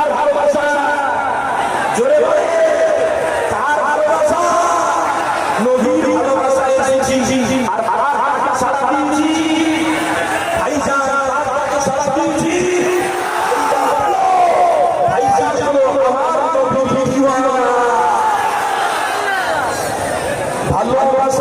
আর ভালোবাসা